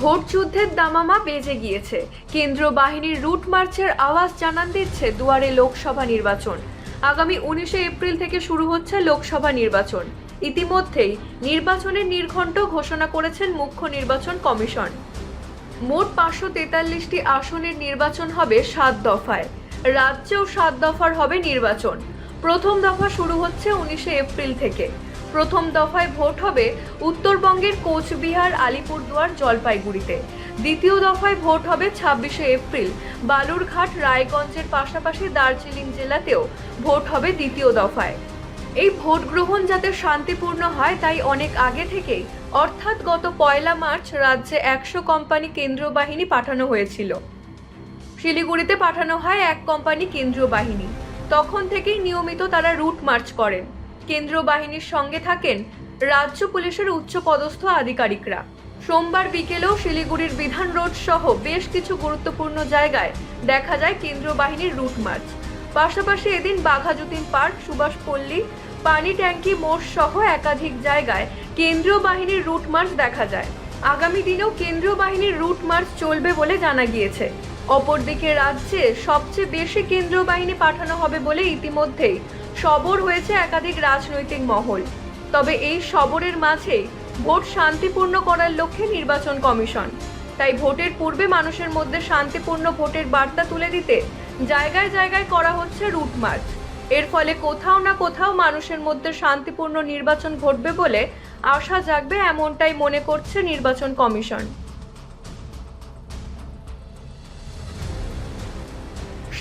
Vote যুদ্ধের দামামা বেজে গিয়েছে। কেন্দ্র বাহিনীর রুট মার্চের আওয়াজ জানান দিচ্ছে দুয়ারে লোকসভা নির্বাচন। আগামী উনিশে এপ্রিল থেকে শুরু হচ্ছে লোকসভা নির্বাচন। ইতিমধ্যেই নির্বাচনের নির্ঘণ্ট ঘোষণা করেছেন মুখ্য নির্বাচন কমিশন। মোট পাঁচশো তেতাল্লিশটি আসনের নির্বাচন হবে সাত দফায়। রাজ্যেও সাত দফার হবে নির্বাচন। প্রথম দফা শুরু হচ্ছে উনিশে এপ্রিল থেকে। প্রথম দফায় ভোট হবে উত্তরবঙ্গের কোচবিহার, আলিপুরদুয়ার, জলপাইগুড়িতে। দ্বিতীয় দফায় ভোট হবে ছাব্বিশে এপ্রিল। বালুরঘাট, রায়গঞ্জের পাশাপাশি দার্জিলিং জেলাতেও ভোট হবে দ্বিতীয় দফায়। এই ভোট গ্রহণ যাতে শান্তিপূর্ণ হয়, তাই অনেক আগে থেকেই, অর্থাৎ গত পয়লা মার্চ রাজ্যে একশো কোম্পানি কেন্দ্রীয় বাহিনী পাঠানো হয়েছিল। শিলিগুড়িতে পাঠানো হয় এক কোম্পানি কেন্দ্রীয় বাহিনী। তখন থেকেই নিয়মিত তারা রুট মার্চ করেন। কেন্দ্রীয় বাহিনীর সঙ্গে থাকেন রাজ্য পুলিশের উচ্চ পদস্থ আধিকারিকরা। সোমবার বিকেলেও শিলিগুড়ির বিধান রোড সহ বেশ কিছু গুরুত্বপূর্ণ জায়গায় দেখা যায় কেন্দ্রীয় বাহিনীর রুট মার্চ। পাশাপাশি এদিন বাঘাযতীন পার্ক, সুভাষ পল্লী, পানি ট্যাঙ্কি, মোড় সহ একাধিক জায়গায় কেন্দ্রীয় বাহিনীর রুট মার্চ দেখা যায়। আগামী দিনেও কেন্দ্রীয় বাহিনীর রুট মার্চ চলবে বলে জানা গিয়েছে। অপরদিকে রাজ্যে সবচেয়ে বেশি কেন্দ্রীয় বাহিনী পাঠানো হবে বলে ইতিমধ্যেই সবর হয়েছে একাধিক রাজনৈতিক মহল। তবে এই সবরের মাঝেই ভোট শান্তিপূর্ণ করার লক্ষ্যে নির্বাচন কমিশন। তাই ভোটের পূর্বে মানুষের মধ্যে শান্তিপূর্ণ ভোটের বার্তা তুলে দিতে জায়গায় জায়গায় করা হচ্ছে রুট মার্চ। এর ফলে কোথাও না কোথাও মানুষের মধ্যে শান্তিপূর্ণ নির্বাচন ঘটবে বলে আশা জাগবে এমনটাই মনে করছে নির্বাচন কমিশন।